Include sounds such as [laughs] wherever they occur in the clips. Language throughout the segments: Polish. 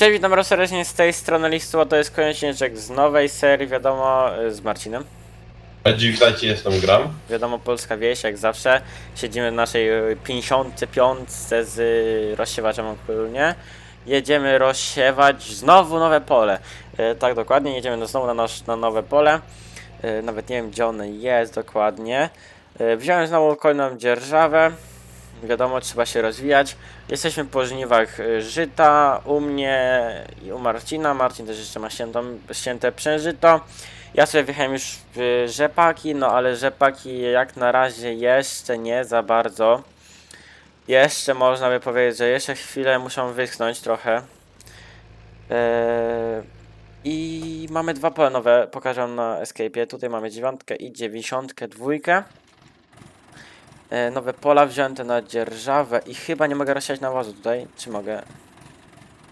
Cześć, witam serdecznie z tej strony listu, a to jest konieczniczek z nowej serii, wiadomo, y, z Marcinem. Cześć, witajcie, jestem Gram. Wiadomo, Polska Wieś, jak zawsze. Siedzimy w naszej y, 55 z y, rozsiewaczem ogólnie. Jedziemy rozsiewać znowu nowe pole. Y, Tak, dokładnie, jedziemy no- znowu na, nasz, na nowe pole. Y, Nawet nie wiem, gdzie ono jest dokładnie. Y, Wziąłem znowu kolejną dzierżawę. Wiadomo, trzeba się rozwijać. Jesteśmy po żniwach y, żyta u mnie i u Marcina. Marcin też jeszcze ma ściętą, ścięte przężyto. Ja sobie wjechałem już w rzepaki, no ale rzepaki jak na razie jeszcze nie za bardzo. Jeszcze można by powiedzieć, że jeszcze chwilę muszą wyschnąć trochę. Eee, I mamy dwa pola nowe, pokażę na Escape'ie. Tutaj mamy dziewiątkę i dziewięćdziesiątkę, dwójkę. E, nowe pola wzięte na dzierżawę i chyba nie mogę rozsiać nawozu tutaj, czy mogę?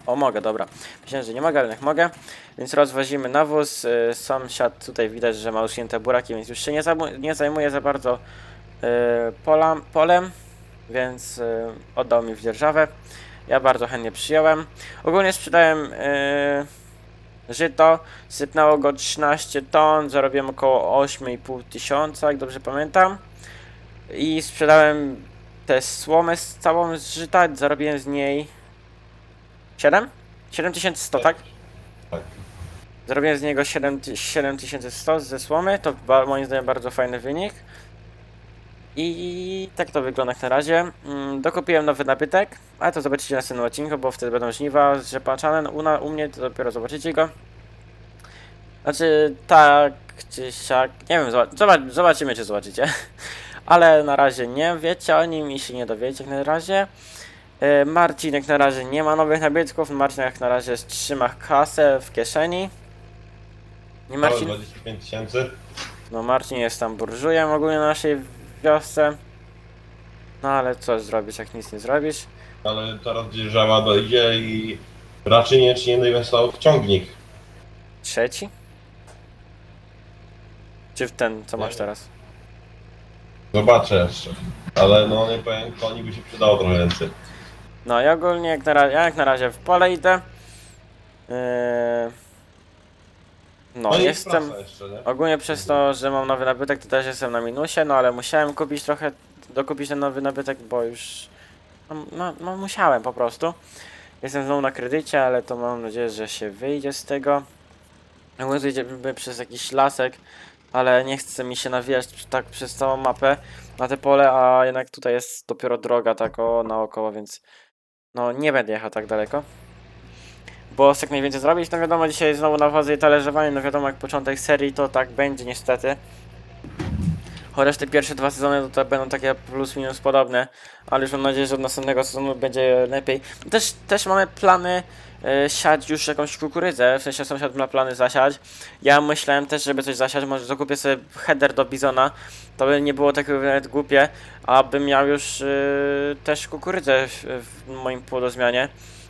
O, mogę, dobra. Myślałem, że nie mogę, ale jak mogę. Więc rozwozimy nawóz. E, Sąsiad tutaj widać, że ma usunięte buraki, więc już się nie, nie zajmuje za bardzo e, pola, polem, więc oddał mi w dzierżawę. Ja bardzo chętnie przyjąłem. Ogólnie sprzedałem żyto, sypnęło go 13 ton, zarobiłem około 8,5 tysiąca, jak dobrze pamiętam. I sprzedałem tę słomę z całą z żyta, zarobiłem z niej 7? 7100, tak? Tak. Zrobiłem z niego 7 ty- 7100 ze słomy, to ba, moim zdaniem bardzo fajny wynik. I tak to wygląda jak na razie. Mm, dokupiłem nowy nabytek, ale to zobaczycie na następnym odcinku, bo wtedy będą żniwa zrzepaczane. No, U, na, u mnie to dopiero zobaczycie go. Znaczy, tak czy siak, nie wiem, zobac zobac zobaczymy czy zobaczycie. [laughs] Ale na razie nie wiecie o nim i się nie dowiecie jak na razie. E, Marcin jak na razie nie ma nowych nabytków, Marcin jak na razie trzyma kasę w kieszeni. Nie Marcin? 25 tysięcy. No Marcin jest tam burżujem ogólnie na naszej wiosce. No ale co zrobisz, jak nic nie zrobisz? Ale teraz dzierżawa dojdzie i raczej nie, czy nie inwestował w ciągnik. Trzeci? Czy w ten, co masz teraz? Zobaczę jeszcze. Ale no nie powiem, koni by się przydało trochę więcej. No i ogólnie jak na razie, ja jak na razie w pole idę. Yy... No, i jestem... prasa jeszcze, nie? Ogólnie przez to, że mam nowy nabytek, to też jestem na minusie, no ale musiałem kupić trochę, dokupić ten nowy nabytek, bo już, no, no, no musiałem po prostu. Jestem znowu na kredycie, ale to mam nadzieję, że się wyjdzie z tego. Ogólnie tu idziemy przez jakiś lasek, ale nie chce mi się nawijać tak przez całą mapę na te pole, a jednak tutaj jest dopiero droga tak o naokoło, więc no nie będę jechał tak daleko. Bo jak najwięcej zrobić, no wiadomo, dzisiaj znowu nawozy i talerzowanie, no wiadomo, jak początek serii, to tak będzie niestety. Chociaż te pierwsze dwa sezony to, to będą takie plus minus podobne, ale już mam nadzieję, że od następnego sezonu będzie lepiej. Też, też mamy plany siać już jakąś kukurydzę, w sensie sąsiad ma plany zasiać. Ja myślałem też, żeby coś zasiać, może zakupię sobie header do Bizona, to by nie było takie nawet głupie, abym miał już e, też kukurydzę w, w moim płodozmianie.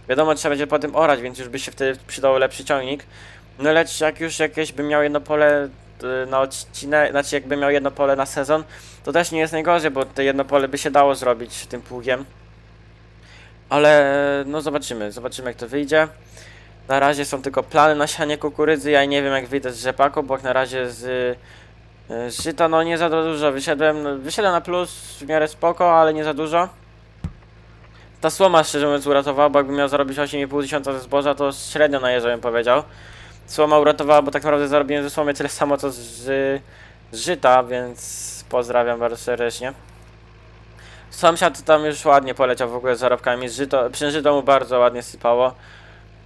Wiadomo, trzeba będzie potem orać, więc już by się wtedy przydał lepszy ciągnik. No lecz jak już jakieś bym miał jedno pole y, na odcinek, znaczy jakbym miał jedno pole na sezon, to też nie jest najgorzej, bo te jedno pole by się dało zrobić tym pługiem. Ale no zobaczymy, zobaczymy jak to wyjdzie. Na razie są tylko plany na sianie kukurydzy, ja nie wiem jak wyjdę z rzepaku, bo jak na razie z, z żyta no nie za dużo wyszedłem, no, wyszedłem na plus w miarę spoko, ale nie za dużo. Ta słoma szczerze mówiąc uratowała, bo jakbym miał zarobić 8,5 tysiąca ze zboża, to średnio na jeża bym powiedział. Słoma uratowała, bo tak naprawdę zarobiłem ze słomy tyle samo co z, z żyta, więc pozdrawiam bardzo serdecznie. Sąsiad tam już ładnie poleciał w ogóle z zarobkami, z żyto, przy żyto mu bardzo ładnie sypało.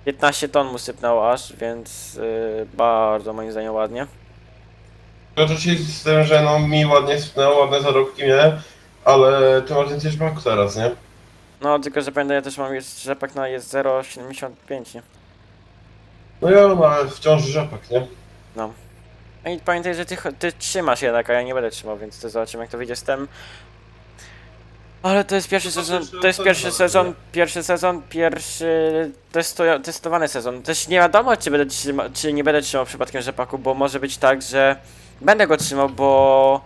15 ton mu sypnęło aż, więc yy, bardzo moim zdaniem ładnie. Oczywiście z tym, że no mi ładnie spnęło, ładne zarobki miałem, ale ty masz więcej szmaku teraz, nie? No tylko, że pamiętaj, ja też mam jest rzepak na jest 0,75, nie? No ja, no ale wciąż rzepak, nie? No i pamiętaj, że ty, cho- ty trzymasz jednak, a ja nie będę trzymał, więc to zobaczymy jak to wyjdzie z tym. Ale to jest pierwszy No sezon, to jest pierwszy sezon, pierwszy sezon, pierwszy testo, testowany sezon. Też nie wiadomo, czy będę trzyma, czy nie będę trzymał przypadkiem rzepaku, bo może być tak, że będę go trzymał, bo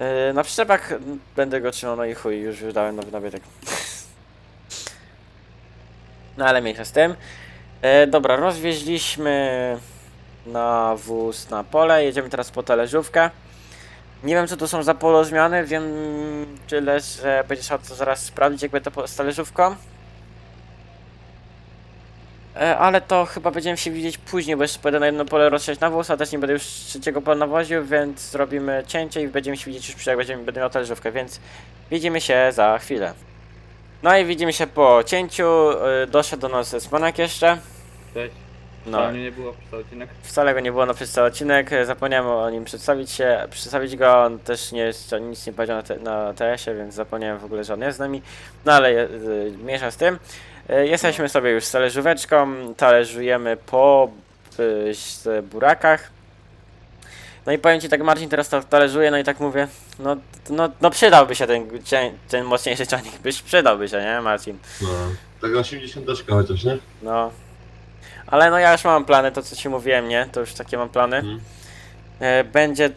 yy, na przyczepach będę go trzymał, no i chuj, już wydałem nowy nabytek. [laughs] No ale mniejsza z tym. E, dobra, rozwieźliśmy na wóz na pole, jedziemy teraz po talerzówkę. Nie wiem co to są za polozmiany, wiem tyle, że będzie trzeba to zaraz sprawdzić jak będzie to z talerzówką. E, ale to chyba będziemy się widzieć później, bo jeszcze pójdę na jedno pole rozsiać nawóz, a też nie będę już trzeciego pola nawoził, więc zrobimy cięcie i będziemy się widzieć już przy jak będziemy, będę miał talerzówkę, więc widzimy się za chwilę. No i widzimy się po cięciu, y, doszedł do nas Smanek jeszcze. Cześć. No, No. nie było przez cały odcinek. wcale go nie było na przez cały odcinek, zapomniałem o nim przedstawić się, przedstawić go, on też nie jest, nic nie powiedział na, te, na TS-ie, więc zapomniałem w ogóle, że on jest z nami, no ale y, mniejsza z tym. Y, jesteśmy sobie już z talerzóweczką, talerzujemy po y, z burakach. No i powiem Ci tak, Marcin teraz to talerzuje, no i tak mówię, no, no, no przydałby się ten, ten mocniejszy ciągnik, byś przydałby się, nie Marcin? No. Tak na 80 chociaż, nie? No. Ale no ja już mam plany, to co ci mówiłem, nie? To już takie mam plany. Mhm. E, będzie...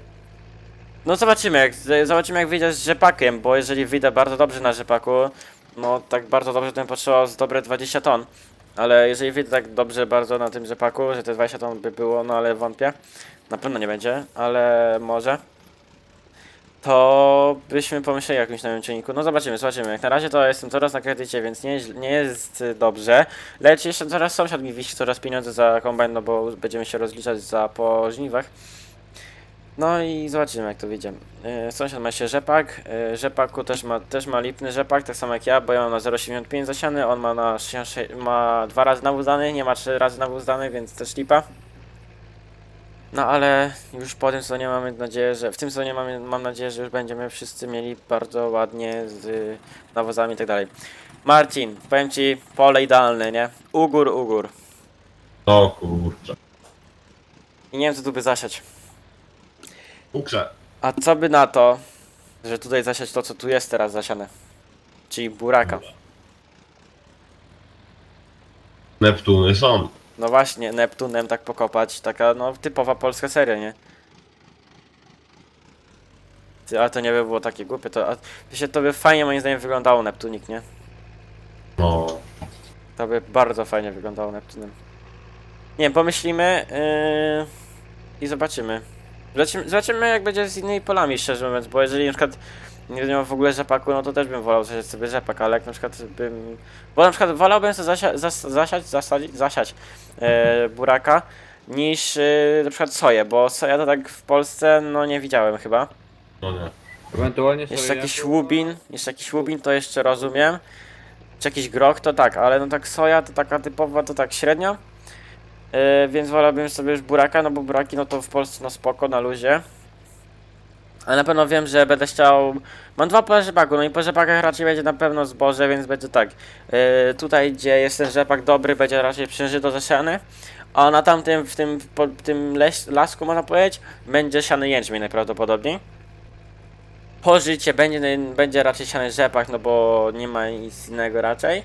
No zobaczymy, jak, zobaczymy jak wyjdę z rzepakiem, bo jeżeli wyjdę bardzo dobrze na rzepaku, no tak bardzo dobrze to bym potrzebował z dobre 20 ton. Ale jeżeli wyjdę tak dobrze bardzo na tym rzepaku, że te 20 ton by było, no ale wątpię. Na pewno nie będzie, ale może. To byśmy pomyśleli o jakimś nowym czynniku. No zobaczymy, zobaczymy. Jak na razie to jestem coraz na kredycie, więc nie, nie jest dobrze. Lecz jeszcze coraz sąsiad mi wisi coraz pieniądze za kombajn, no bo będziemy się rozliczać za po żniwach. No i zobaczymy jak to wyjdzie. Yy, sąsiad ma jeszcze rzepak. Yy, rzepaku też ma, też ma lipny rzepak, tak samo jak ja, bo ja mam na 0,75 zasiany, on ma na 66, ma dwa razy nawóz dany, nie ma trzy razy nawóz dany, więc też lipa. No ale już po tym sezonie mamy nadzieję, że w tym sezonie mamy, mam nadzieję, że już będziemy wszyscy mieli bardzo ładnie z y, nawozami i tak dalej. Marcin, powiem ci pole idealne, nie? Ugór, ugór. O kurczę. I nie wiem co tu by zasiać. Ukrze. A co by na to, że tutaj zasiać to co tu jest teraz zasiane? Czyli buraka. Neptuny są. No właśnie, Neptunem tak pokopać, taka no typowa polska seria, nie? Ty, ale to nie by było takie głupie, to, a, się to by fajnie moim zdaniem wyglądało Neptunik, nie? No. To by bardzo fajnie wyglądało Neptunem. Nie wiem, pomyślimy yy, i zobaczymy. zobaczymy. Zobaczymy jak będzie z innymi polami, szczerze mówiąc, bo jeżeli na przykład nie miał w ogóle rzepaku, no to też bym wolał zasiać sobie rzepak, ale jak na przykład bym... Bo na przykład wolałbym sobie zasia, zas, zasiać, zasadzić, zasiać e, buraka niż e, na przykład soję, bo soja to tak w Polsce no nie widziałem chyba. No nie. Ewentualnie Jeszcze jakiś łubin, jeszcze jakiś łubin to jeszcze rozumiem. Czy jakiś grok to tak, ale no tak soja to taka typowa to tak średnio. Yy, więc wolałbym sobie już buraka, no bo buraki no to w Polsce no spoko, na luzie. Ale na pewno wiem, że będę chciał... Mam dwa pola rzepaku, no i po rzepakach raczej będzie na pewno zboże, więc będzie tak. Yy, tutaj gdzie jest ten rzepak dobry, będzie raczej przężyto zasiany. A na tamtym, w tym, po, tym leś, lasku można powiedzieć, będzie siany jęczmień najprawdopodobniej pożycie będzie, będzie raczej siany rzepak, no bo nie ma nic innego raczej.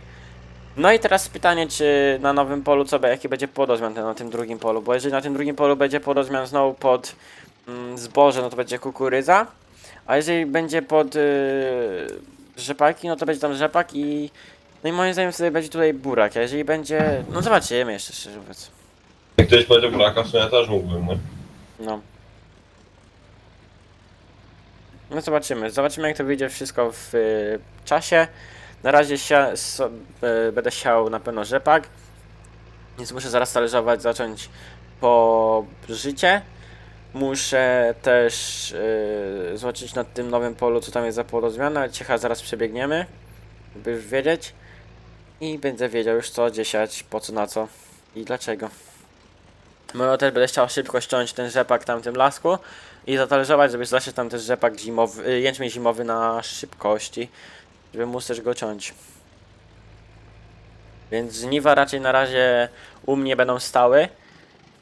No i teraz pytanie, czy na nowym polu co jaki będzie podozmian ten, na tym drugim polu, bo jeżeli na tym drugim polu będzie podozmian znowu pod zboże, no to będzie kukurydza, a jeżeli będzie pod y, rzepaki, no to będzie tam rzepak i no i moim zdaniem wtedy będzie tutaj burak, a jeżeli będzie, no zobaczymy jeszcze szczerze mówiąc. Jak ktoś powiedział braka, w sumie też mógłbym, nie? No. No zobaczymy. Zobaczymy jak to wyjdzie wszystko w y, czasie. Na razie sia, so, y, będę siał na pewno rzepak. Więc muszę zaraz talerzować, zacząć po życie. Muszę też y, zobaczyć na tym nowym polu, co tam jest za polu zmiana. Ciecha zaraz przebiegniemy, żeby już wiedzieć. I będę wiedział już co, gdzie siać, po co, na co i dlaczego. No też będę chciał szybko ściąć ten rzepak tam w tym lasku i zatalerzować, żeby zasiać tam też rzepak zimowy, y, jęczmień zimowy na szybkości, żeby móc też go ciąć. Więc żniwa raczej na razie u mnie będą stały,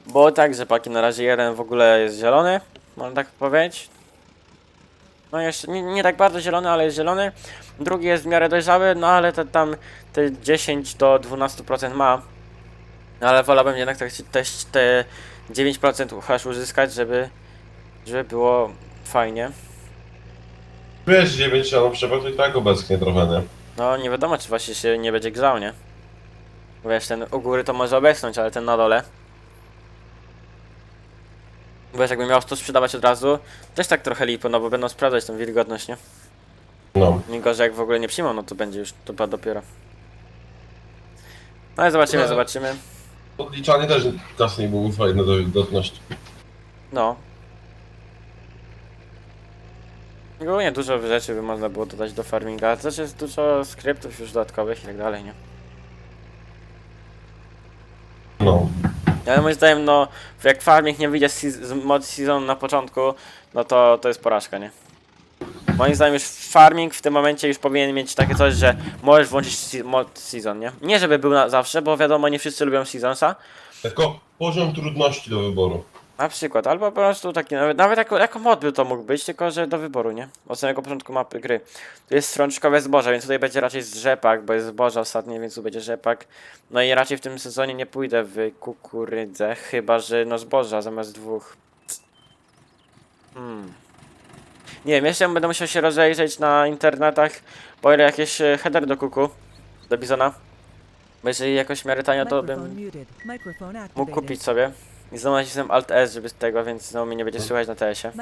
bo tak rzepaki na razie jeden w ogóle jest zielony, można tak powiedzieć. No jeszcze nie, nie tak bardzo zielony, ale jest zielony. Drugi jest w miarę dojrzały, no ale to tam te 10 do 12% ma. No ale wolałbym jednak tak też te 9% hash uzyskać, żeby, żeby było fajnie. Wiesz, 9 albo przepad to i tak obecnie trochę, nie? No nie wiadomo, czy właśnie się nie będzie grzał, nie? Wiesz, ten u góry to może obecnąć, ale ten na dole. Wiesz, jakbym miał to sprzedawać od razu, też tak trochę lipo, no bo będą sprawdzać tą wilgotność, nie? No. Nie gorzej jak w ogóle nie przyjmą, no to będzie już to dopiero. No ale zobaczymy, No. zobaczymy. Odliczanie też czasem nie było fajne do wilgotności. No. Ogólnie dużo rzeczy by można było dodać do farminga, też jest dużo skryptów już dodatkowych i tak dalej, nie? No. Ale moim zdaniem, no, jak farming nie wyjdzie z, mod season na początku, no to to jest porażka, nie? Moim zdaniem już farming w tym momencie już powinien mieć takie coś, że możesz włączyć mod season, nie? Nie żeby był na zawsze, bo wiadomo, nie wszyscy lubią seasonsa, Tylko poziom trudności do wyboru. Na przykład, albo po prostu taki, nawet, nawet jako, jako mod by to mógł być, tylko że do wyboru, nie? Od samego początku mapy gry. Tu jest strączkowe zboże, więc tutaj będzie raczej rzepak, bo jest zboże ostatnie, więc tu będzie rzepak. No i raczej w tym sezonie nie pójdę w kukurydzę, chyba że no zboża zamiast dwóch. Hmm. Nie wiem, jeszcze będę musiał się rozejrzeć na internetach, bo ile jakieś e, header do kuku, do bizona. Bo jeżeli jakoś w miarę tanio, to bym mógł kupić sobie. I znowu nacisnąłem Alt S, żeby z tego, więc znowu mnie nie będzie słychać na TS-ie.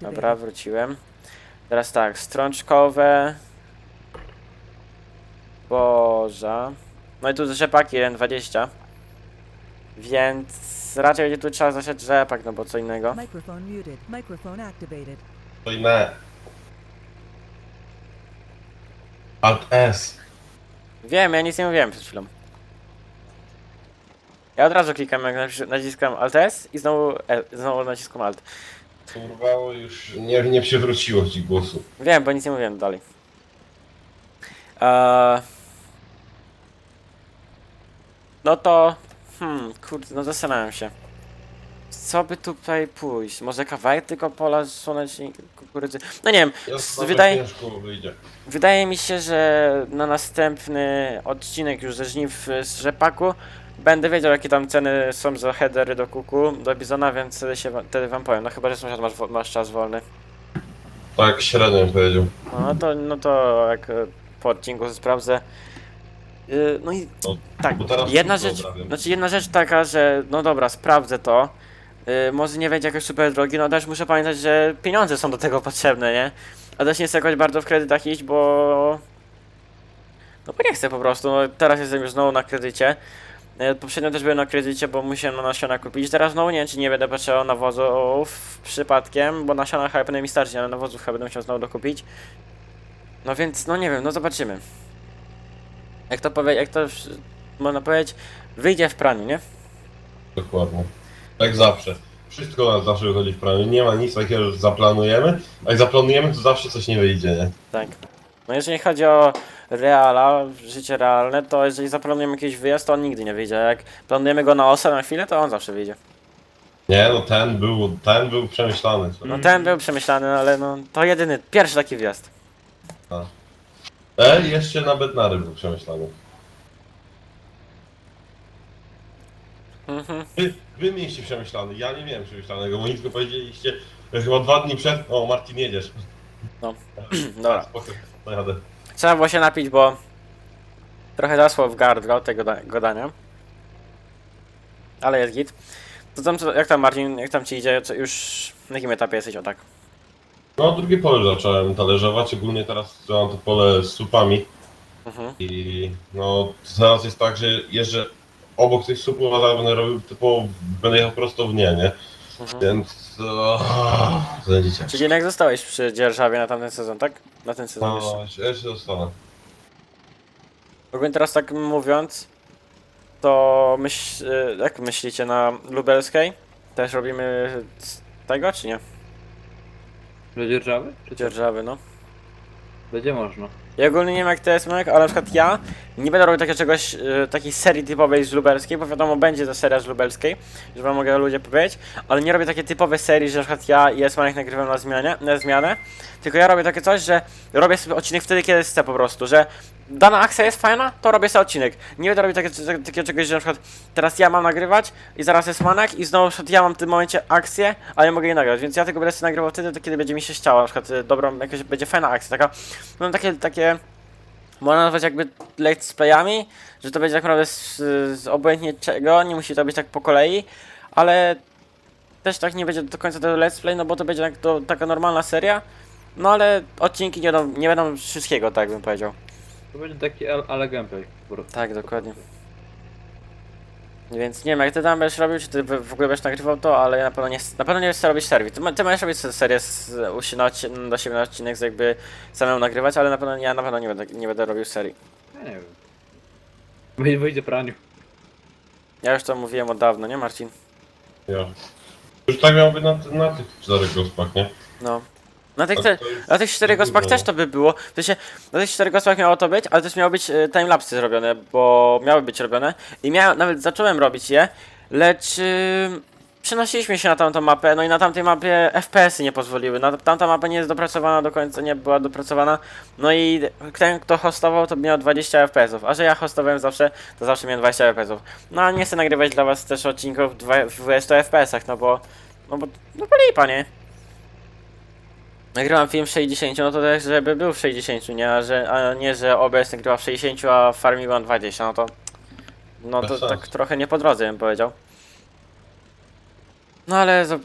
Dobra, wróciłem. Teraz tak, strączkowe. Boża. No i tu rzepaki 1,20. Więc raczej będzie tu trzeba zasiać rzepak, no bo co innego. Inne. Alt S. Wiem, ja nic nie mówiłem przed chwilą. Ja od razu klikam, jak nacis- naciskam Alt S i znowu, e, znowu naciskam Alt. Urwało już. Nie, nie przywróciło ci głosu. Wiem, bo nic nie mówiłem dalej. Eee... No to... Hmm, kurde, no zastanawiam się. Co by tutaj pójść? Może kawałek tylko pola słonecznej kukurydzy? No nie wiem, Ja wydaje, ciężko wyjdzie. wydaje mi się, że na następny odcinek już ze żniw z rzepaku będę wiedział jakie tam ceny są za headery do kuku, do bizona, więc wtedy, się, wtedy wam powiem. No chyba, że sąsiad masz, wo- masz czas wolny. Tak średnio bym powiedział. No to, no to jak e, po odcinku sprawdzę. Yy, No i No, tak, bo teraz jedna szybko rzecz, znaczy jedna rzecz taka, że no dobra, sprawdzę to. Yy, może nie będzie jakoś super drogi, no też muszę pamiętać, że pieniądze są do tego potrzebne, nie? A też nie chcę jakoś bardzo w kredytach iść, bo... No bo nie chcę po prostu, no teraz jestem już znowu na kredycie. Yy, Poprzednio też byłem na kredycie, bo musiałem na nasiona kupić. Teraz znowu nie wiem, czy nie będę potrzebował nawozów przypadkiem, bo nasiona chyba powinny mi starczyć, ale nawozów chyba będę musiał znowu dokupić. No więc, no nie wiem, no zobaczymy. Jak to powie, jak to można powiedzieć, wyjdzie w praniu, nie? Dokładnie. Jak zawsze. Wszystko zawsze wychodzi w planie. Nie ma nic takiego, że zaplanujemy. A jak zaplanujemy, to zawsze coś nie wyjdzie, nie? Tak. No jeżeli chodzi o reala, życie realne, to jeżeli zaplanujemy jakiś wyjazd, to on nigdy nie wyjdzie. Jak planujemy go na osę na chwilę, to on zawsze wyjdzie. Nie, no ten był, ten był przemyślany. No ten był przemyślany, ale no to jedyny, pierwszy taki wjazd. E, jeszcze na Bednary był przemyślany. Mhm. Wy, wy mieliście przemyślany, ja nie miałem przemyślanego, bo nic tylko powiedzieliście, że chyba dwa dni przed, o Martin jedziesz. [clears throat] Dobra. Spoko, pojadę. Trzeba było się napić, bo trochę zasło w gardło tego da- gadania. Ale jest git. To tam, co- jak tam Marcin, jak tam ci idzie, co już na jakim etapie jesteś o tak? No, drugie pole zacząłem talerzować, ogólnie teraz mam to pole z supami Mhm. i no teraz jest tak, że jeżdżę obok tych supów, a będę robił typowo, będę jechał prosto w nie, nie? Mhm. Więc o, ciężko. Czyli jednak zostałeś przy dzierżawie na tamten sezon, tak? Na ten sezon jeszcze. No, jeszcze- jeszcze zostanę. Ogólnie teraz tak mówiąc, to myśl, y, jak myślicie na lubelskiej? Też robimy z tego, czy nie? Do dzierżawy? Czy co? Dzierżawy, no. Będzie można. Ja ogólnie nie wiem jak to jest Mek, ale na przykład ja nie będę robił takiego czegoś, y, takiej serii typowej z lubelskiej, bo wiadomo będzie to seria z lubelskiej, że wam mogę ludzie powiedzieć, ale nie robię takiej typowej serii, że na przykład ja i Esmanek nagrywam na zmianę, na zmianę, tylko ja robię takie coś, że robię sobie odcinek wtedy, kiedy chcę po prostu, że dana akcja jest fajna, to robię sobie odcinek. Nie będę robił takie, takie, takiego czegoś, że na przykład teraz ja mam nagrywać i zaraz jest Manek i znowu przykład ja mam w tym momencie akcję, ale nie mogę jej nagrać, więc ja tego będę sobie nagrywał wtedy, kiedy będzie mi się chciało, na przykład y, dobrą, jakaś będzie fajna akcja, taka, no takie, takie można nazwać jakby let's playami, że to będzie tak naprawdę z, z obojętnie czego, nie musi to być tak po kolei, ale też tak nie będzie do końca to let's play, no bo to będzie tak, to, taka normalna seria, no ale odcinki nie będą, nie będą wszystkiego, tak bym powiedział. To będzie taki ale, gameplay. Tak, dokładnie. Więc nie wiem, jak ty tam będziesz robił, czy ty w ogóle będziesz nagrywał to, ale ja na pewno nie, na pewno nie chcę robić serii. Ty, ty możesz robić serię z, u się na, odci- do siebie na odcinek, z jakby samemu nagrywać, ale na pewno ja na pewno nie będę, nie będę robił serii. Ja nie wiem. Wyjdzie, wyjdzie praniu. Ja już to mówiłem od dawna, nie Marcin? Ja. Już tak miało być na, na tych czterech gospach, nie? No. Na tych, te, na tych czterech gospach no. też to by było. W sensie, na tych czterech gospach miało to być, ale też miały być e, timelapsy zrobione, bo miały być robione. I miałem, nawet zacząłem robić je, lecz yy, przenosiliśmy się na tamtą mapę, no i na tamtej mapie FPS-y nie pozwoliły. Na, tamta mapa nie jest dopracowana do końca, nie była dopracowana. No i ten, kto hostował, to miał 20 FPS-ów. A że ja hostowałem zawsze, to zawsze miałem 20 FPS-ów. No a nie chcę nagrywać dla was też odcinków w 20 FPS-ach, no bo. No bo. No bo lipa, nie? Nagrywam film w 60, no to też żeby był w 60, nie? A, że, a nie, że OBS nagrywa w 60, a Farming One 20, no to... No Bez to sensu. tak trochę nie po drodze bym powiedział. No ale zo-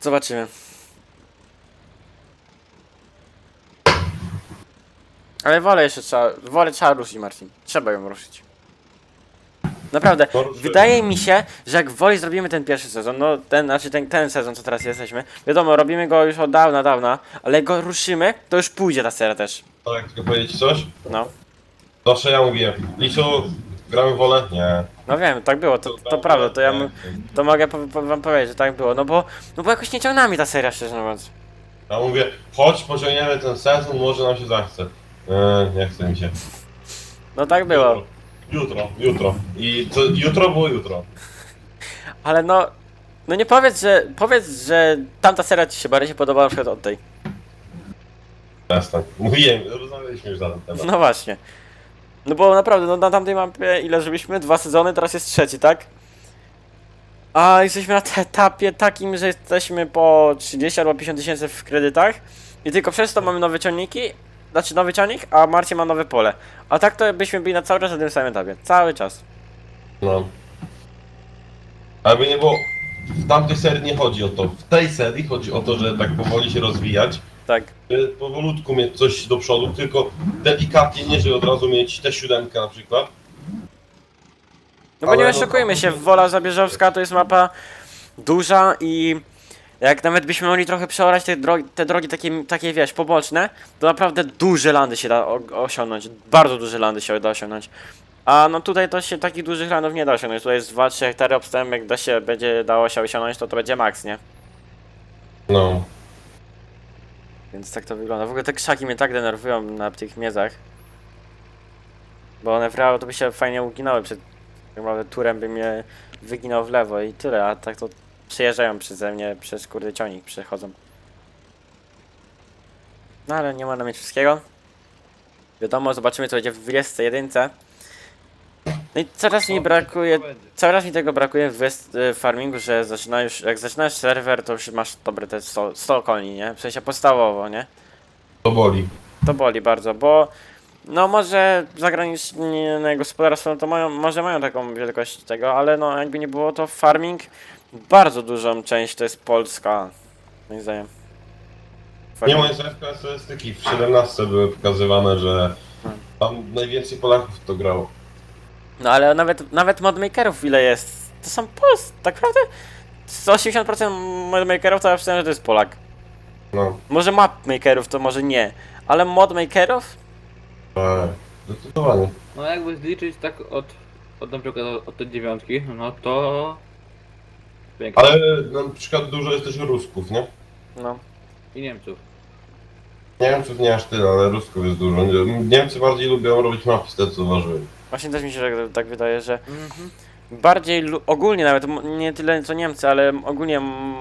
zobaczymy. Ale wolę jeszcze trzeba, wolę trzeba ruszyć Marcin. Trzeba ją ruszyć. Naprawdę, wydaje mi się, że jak woli zrobimy ten pierwszy sezon, no ten, znaczy ten, ten sezon, co teraz jesteśmy, wiadomo, robimy go już od dawna, dawna, ale jak go ruszymy, to już pójdzie ta seria też. Tak, tylko powiedzieć coś? No. Zawsze ja mówiłem, Lisu, gramy w wolę? Nie. No wiem, tak było, to, to prawda, to ja mu, to mogę po, po, wam powiedzieć, że tak było, no bo, no bo jakoś nie ciągnęła mi ta seria, szczerze mówiąc. Ja mówię, chodź, pociągniemy ten sezon, może nam się zachce. Eee, nie chce mi się. No tak było, Jutro, jutro. I to jutro było jutro. ale no, no nie powiedz, że, powiedz, że tamta seria ci się bardziej podobała na przykład od tej. Przestań. Mówiłem, rozmawialiśmy już na ten temat. No właśnie. No bo naprawdę, no na tamtej mapie ile żebyśmy? Dwa sezony, teraz jest trzeci, tak? A jesteśmy na etapie takim, że jesteśmy po 30 albo 50 tysięcy w kredytach i tylko przez to mamy nowe ciągniki, znaczy nowy ciągnik, a Marcin ma nowe pole. A tak to byśmy byli na cały czas na tym samym etapie. Cały czas. No. Aby nie było, w tamtej serii nie chodzi o to. W tej serii chodzi o to, że tak powoli się rozwijać, Tak. żeby powolutku mieć coś do przodu, tylko delikatnie, nie żeby od razu mieć tę siódemkę na przykład. No bo Ale nie no- oszukujmy się, Wola Zabierzowska to jest mapa duża i jak nawet byśmy mogli trochę przeorać te drogi, te drogi takie, takie wiesz, poboczne, to naprawdę duże landy się da osiągnąć. Bardzo duże landy się da osiągnąć. A no tutaj to się takich dużych landów nie da osiągnąć. Tutaj jest 2-3 hektary obstęp, jak da się, będzie dało się osiągnąć, to to będzie maks, nie? No. Więc tak to wygląda. W ogóle te krzaki mnie tak denerwują na tych miedzach. Bo one w realu to by się fajnie uginały przed tak naprawdę turem by mnie wyginał w lewo i tyle, a tak to przejeżdżają przeze mnie, przez kurde ciągnik przechodzą. No ale nie można mieć wszystkiego. Wiadomo, zobaczymy co będzie w 21. No i coraz mi brakuje, cały raz mi tego brakuje w West Farmingu, że zaczyna już, jak zaczynasz serwer, to już masz dobre te 100, 100 koni, nie? W sensie podstawowo, nie? To boli. To boli bardzo, bo no może zagraniczne gospodarstwa no to mają, może mają taką wielkość tego, ale no jakby nie było to farming bardzo dużą część to jest Polska, moim zdaniem. Nie Farming. moje statystyki w 17 były pokazywane, że tam najwięcej Polaków to grało. No ale nawet, nawet modmakerów ile jest? To są Pols, tak naprawdę? Z 80% modmakerów to ja myślałem, że to jest Polak. No. Może mapmakerów to może nie, ale modmakerów? Eee, Zdecydowanie. No jakby zliczyć tak od, od na przykład od, od tej dziewiątki, no to... Pięknie. Ale na przykład dużo jest też Rusków, nie? No. I Niemców. Niemców nie aż tyle, ale Rusków jest dużo. Nie- Niemcy bardziej lubią robić mapy, z tego co zauważyłem. Właśnie też mi się tak, tak wydaje, że Mhm. bardziej lu- ogólnie nawet, m- nie tyle co Niemcy, ale ogólnie mm,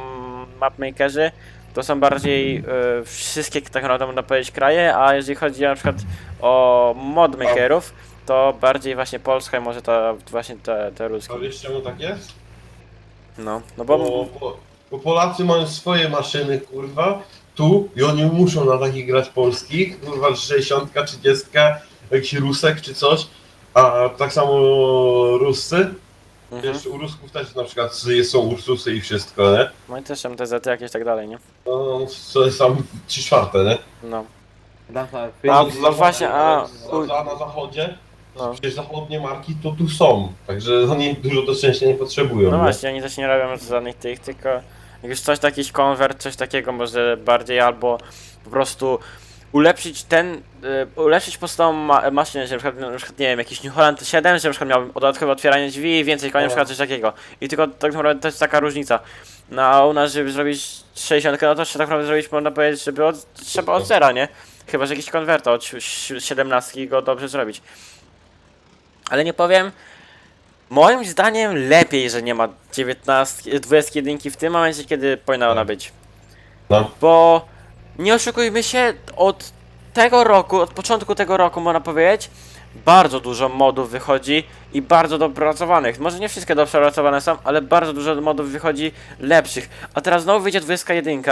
mapmakerzy to są bardziej e, wszystkie tak naprawdę można powiedzieć kraje, a jeżeli chodzi na przykład o modmakerów, to bardziej właśnie Polska i może to właśnie te, te ruskie. A wiesz czemu tak jest? No, no bo Bo, bo, bo Polacy mają swoje maszyny, kurwa, tu i oni muszą na takich grać polskich, kurwa 60, 30, jakiś rusek czy coś, a tak samo ruscy, Mhm. wiesz, u rusków też na przykład są ursusy i wszystko, nie? No i też MTZ jakieś tak dalej, nie? No, to jest tam trzy czwarte, nie? No. A, no właśnie, a... Za, na zachodzie, No. przecież zachodnie marki to tu są, także oni dużo do szczęścia nie potrzebują. No nie? właśnie, oni też nie robią żadnych tych, tylko już coś, jakiś konwert, coś takiego może bardziej albo po prostu ulepszyć ten, y, ulepszyć podstawową ma maszynę, że na przykład, na przykład, nie wiem, jakiś New Holland 7, że na przykład miał dodatkowe otwieranie drzwi, więcej koni, na przykład coś takiego. I tylko tak naprawdę to jest taka różnica. No a u nas, żeby zrobić 60, no to trzeba tak naprawdę zrobić, można powiedzieć, żeby od, trzeba od zera, nie? Chyba, że jakiś konwerter od 17 go dobrze zrobić. Ale nie powiem, Moim zdaniem lepiej, że nie ma 19, 21 w tym momencie, kiedy powinna ona być. No. Bo nie oszukujmy się, od tego roku, od początku tego roku można powiedzieć, bardzo dużo modów wychodzi i bardzo dopracowanych. Może nie wszystkie dopracowane są, ale bardzo dużo modów wychodzi lepszych. A teraz znowu wyjdzie 21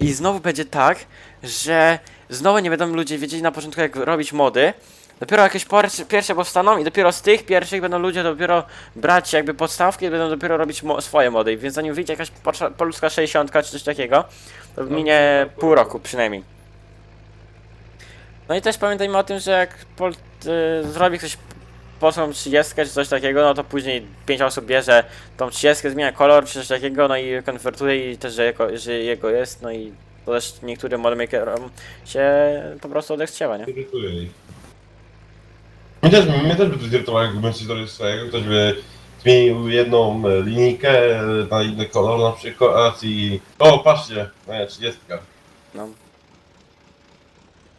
i znowu będzie tak, że znowu nie będą ludzie wiedzieli na początku jak robić mody. Dopiero jakieś pierwsze powstaną i dopiero z tych pierwszych będą ludzie dopiero brać jakby podstawki i będą dopiero robić mo- swoje mody. Więc zanim wyjdzie jakaś polska- polska 60 czy coś takiego, to minie pół roku przynajmniej. No i też pamiętajmy o tym, że jak pol- y, zrobi ktoś polską 30 czy coś takiego, no to później 5 osób bierze tą 30, zmienia kolor czy coś takiego, no i konwertuje i też, że jego, że jego jest, no i to też niektórym modemakerom się po prostu odechciewa, nie? Irytuje ich. Mnie też, mnie też by to zirytowało, jakby coś zrobił swojego, ktoś by zmienił jedną e, linijkę e, na inny kolor na przykład i... O, patrzcie, moja 30. No.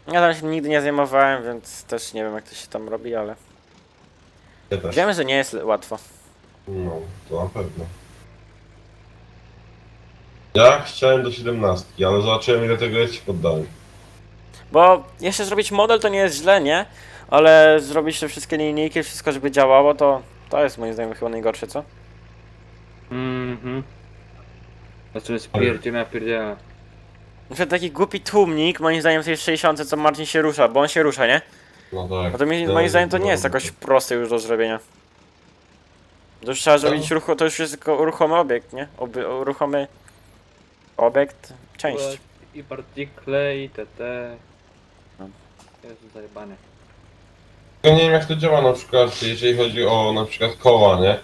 Ja tam się nigdy nie zajmowałem, więc też nie wiem jak to się tam robi, ale Ja też. wiemy, że nie jest łatwo. No, to na pewno. Ja chciałem do 17, ale zobaczyłem ile tego jest i poddałem. Bo jeszcze zrobić model to nie jest źle, nie? Ale zrobić te wszystkie linijki, wszystko żeby działało, to to jest moim zdaniem chyba najgorsze, co? Mhm. Znaczy spierdziela, pierdziela. Na przykład taki głupi tłumnik, moim zdaniem w tej 60, co Marcin się rusza, bo on się rusza, nie? No tak. No to mi, moim zdaniem to nie jest jakoś proste już do zrobienia. To już trzeba zrobić ruchu, to już jest tylko ruchomy obiekt, nie? Oby, ruchomy obiekt, część. I partikle, i TT. No. Jest zajebane. Tylko nie wiem jak to działa na przykład, jeżeli chodzi o na przykład koła, nie?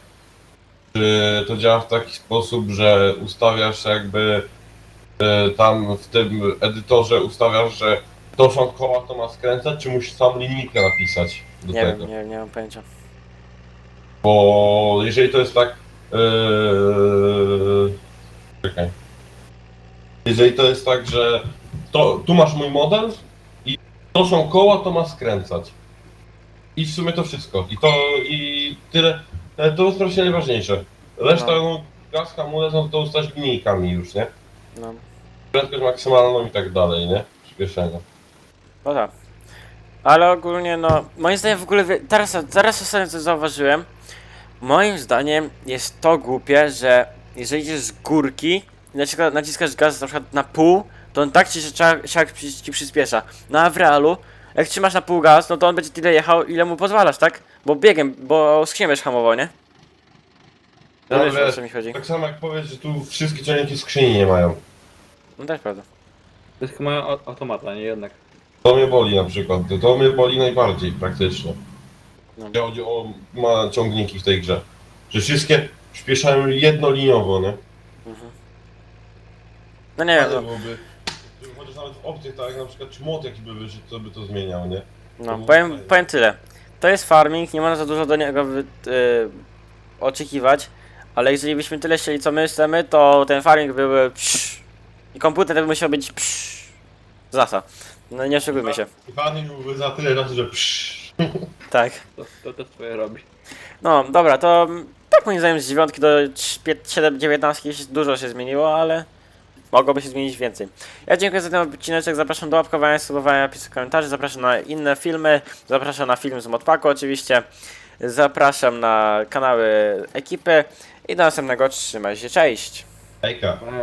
Czy to działa w taki sposób, że ustawiasz jakby e, tam w tym edytorze ustawiasz, że to są koła, to ma skręcać, czy musisz sam linijkę napisać do Nie tego? wiem, nie, nie mam pojęcia. Bo jeżeli to jest tak. Yy... Czekaj. Jeżeli to jest tak, że to, tu masz mój model i to są koła, to ma skręcać. I w sumie to wszystko. I to i tyle. To jest właśnie najważniejsze. Reszta, No. no. gaz, hamulec, no to ustać linijkami już, nie? No, Prędkość maksymalną i tak dalej, nie? Przyspieszenie. no tak. Ale ogólnie, no, moim zdaniem w ogóle, teraz, teraz sobie to zauważyłem, moim zdaniem jest to głupie, że jeżeli idziesz z górki i na przykład naciskasz gaz na przykład na pół, to on tak ci, siak, przy- ci przyspiesza. No a w realu, jak trzymasz na pół gaz, no to on będzie tyle jechał, ile mu pozwalasz, tak? Bo biegiem, bo skrzynię będziesz hamował, nie? No wiesz, o co mi chodzi. Tak samo jak powiesz, że tu wszystkie ciągniki skrzyni nie mają. No też prawda. To jest chyba au- automata, nie jednak. To mnie boli na przykład. To, to mnie boli najbardziej praktycznie. No. Jeśli chodzi o ma ciągniki w tej grze. Że wszystkie przyspieszają jednoliniowo, nie? Mhm. No nie wiem, Ale no, byłoby. Chociaż nawet w opcjach, tak jak na przykład czy młot jaki by wyszedł, to by to zmieniał, nie? no powiem, powiem tyle. To jest farming, nie można za dużo do niego wy, y, oczekiwać, ale jeżeli byśmy tyle chcieli co my chcemy, to ten farming byłby psz, i komputer by musiał być psz, zasa. No nie oszukujmy się. I Pan byłby za tyle razy, że psz. [laughs] Tak. To, to też twoje robi. No dobra, to tak moim zdaniem z dziewiątki do 7, 19 się- dużo się zmieniło, ale mogłoby się zmienić więcej. Ja dziękuję za ten odcineczek, zapraszam do łapkowania, subowania, pisania komentarzy, zapraszam na inne filmy, zapraszam na film z Modpaku oczywiście, zapraszam na kanały ekipy i do następnego, trzymaj się, cześć! Hejka.